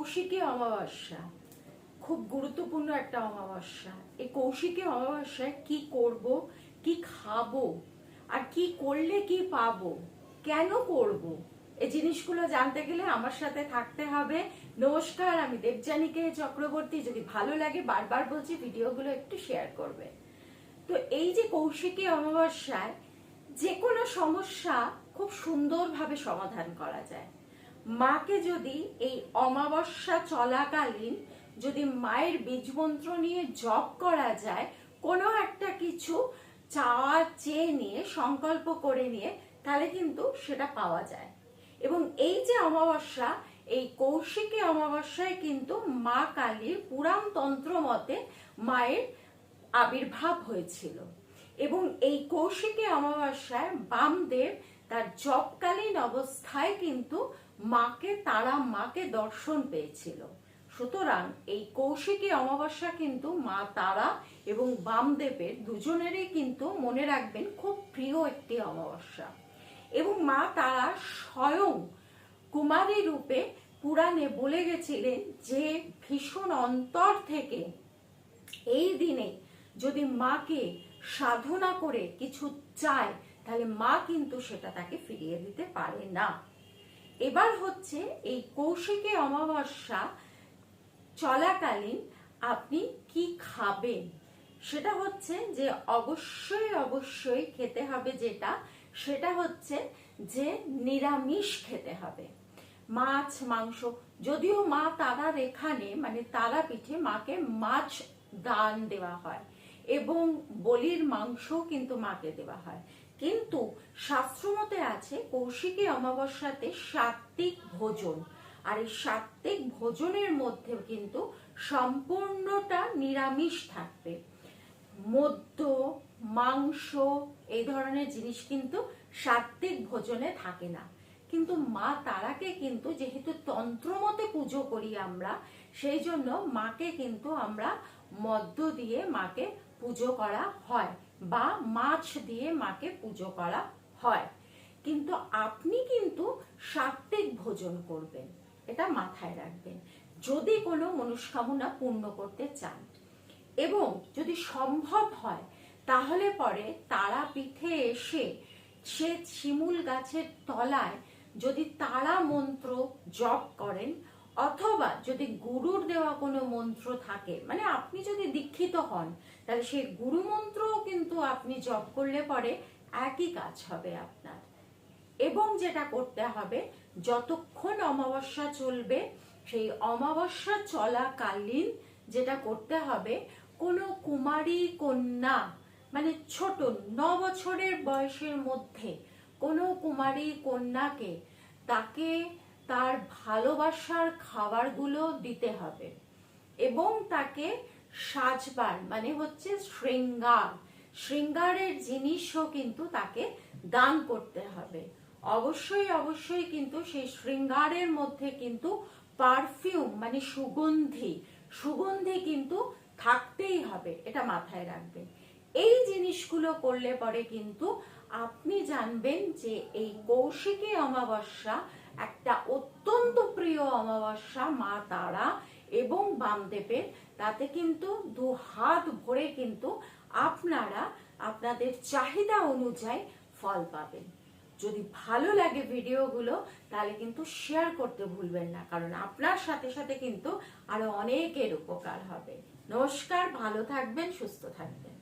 কৌশিকী অমাবস্যা, খুব গুরুত্বপূর্ণ একটা অমাবস্যা। এই কৌশিকী অমাবস্যায় কি করব, কি খাব, আর কি করলে কি পাবো, কেন করব, এই জিনিসগুলো জানতে গেলে আমার সাথে থাকতে হবে। নমস্কার, আমি দেবযানীকে চক্রবর্তী। যদি ভালো লাগে, বারবার বলছি, ভিডিওগুলো একটু শেয়ার করবে। তো এই যে কৌশিকী অমাবস্যায় যে কোনো সমস্যা খুব সুন্দরভাবে সমাধান করা যায়। মাকে যদি এই অমাবস্যা চলাকালীন যদি মায়ের বীজমন্ত্র নিয়ে জপ করা যায়, কোনো একটা কিছু চাওয়া চেয়ে নিয়ে, সংকল্প করে নিয়ে, তাহলে কিন্তু সেটা পাওয়া যায়। এবং এই যে অমাবস্যা, এই কৌশিকী অমাবস্যায় কিন্তু মা কালীর পুরাণ তন্ত্র মতে মায়ের আবির্ভাব হয়েছিল। এবং এই কৌশিকী অমাবস্যায় বামদেব তার জপকালীন অবস্থায় কিন্তু মাকে, তারা মাকে দর্শন পেয়েছিল। সুতরাং এই কৌশিকী অমাবস্যা কিন্তু মা, তারা এবং বামদেবের দুজনেরই কিন্তু মনে রাখবেন খুব প্রিয় একটি অমাবস্যা। এবং মা, তারা স্বয়ং কুমারী রূপে পুরাণে বলে গেছিলেন যে, ভীষণ অন্তর থেকে এই দিনে যদি মাকে সাধনা করে কিছু চায় তাহলে মা কিন্তু সেটা তাকে ফিরিয়ে দিতে পারে না। এবার হচ্ছে এই কৌশিকী অমাবস্যা চলাকালীন আপনি কি খাবেন? সেটা হচ্ছে যে অবশ্যই অবশ্যই খেতে হবে যেটা, সেটা হচ্ছে যে নিরামিষ খেতে হবে। মাছ, মাংস, যদিও মা তারার এখানে মানে তারা পিঠে মাকে মাছ দান দেওয়া হয় এবং বলির মাংস কিন্তু মাকে দেওয়া হয়। কিন্তু শাস্ত্রমতে আছে, কৌশিকী অমাবস্যাতে সাত্বিক ভোজন। আর এই সাত্বিক ভোজনের মধ্যে কিন্তু সম্পূর্ণটা নিরামিষ থাকবে। মদ্য মাংস, এই ধরনের জিনিস কিন্তু সাত্বিক ভোজনে থাকে না। কিন্তু মা তারাকে কিন্তু যেহেতু তন্ত্রমতে পুজো করি আমরা, সেই জন্য মাকে কিন্তু আমরা মদ্য দিয়ে মাকে পুজো করা হয় বা মাছ দিয়ে মাকে পুজো করা হয়। কিন্তু আপনি কিন্তু সাত্বিক ভোজন করবেন, এটা মাথায় রাখবেন। যদি কোনো মনস্কামনা পূর্ণ করতে চান এবং যদি সম্ভব হয়, তাহলে পরে তারা পিঠে এসে সে শিমুল গাছের তলায় যদি তারা মন্ত্র জপ করেন অথবা যদি গুরুর দেওয়া কোনো মন্ত্র থাকে মানে আপনি যদি দীক্ষিত হন তাহলে সেই গুরু মন্ত্রও কিন্তু আপনি জপ করলে পরে একই কাজ হবে আপনার। এবং যেটা করতে হবে, যতক্ষণ অমাবস্যা চলবে, সেই অমাবস্যা চলাকালীন যেটা করতে হবে, কোনো কুমারী কন্যা মানে ছোট ন বছরের বয়সের মধ্যে কোনো কুমারী কন্যাকে তাকে তার ভালোবাসার খাবারগুলো দিতে হবে এবং তাকে সাজবার মানে হচ্ছে শৃঙ্গার। শৃঙ্গারের জিনিসও কিন্তু তাকে দান করতে হবে। অবশ্যই অবশ্যই কিন্তু সেই শৃঙ্গারের মধ্যে কিন্তু পারফিউম মানে সুগন্ধি সুগন্ধি কিন্তু থাকতেই হবে, এটা মাথায় রাখবেন। এই জিনিসগুলো করলে পরে কিন্তু আপনি জানবেন যে এই কৌশিকী অমাবস্যা একটা অত্যন্ত প্রিয় অমাবস্যা মা তারা এবং বামদেবের, তাতে কিন্তু দু হাত ভরে কিন্তু আপনারা আপনাদের চাহিদা অনুযায়ী ফল পাবেন। যদি ভালো লাগে ভিডিওগুলো, তাহলে কিন্তু শেয়ার করতে ভুলবেন না, কারণ আপনার সাথে সাথে কিন্তু আরও অনেকের উপকার হবে। নমস্কার, ভালো থাকবেন, সুস্থ থাকবেন।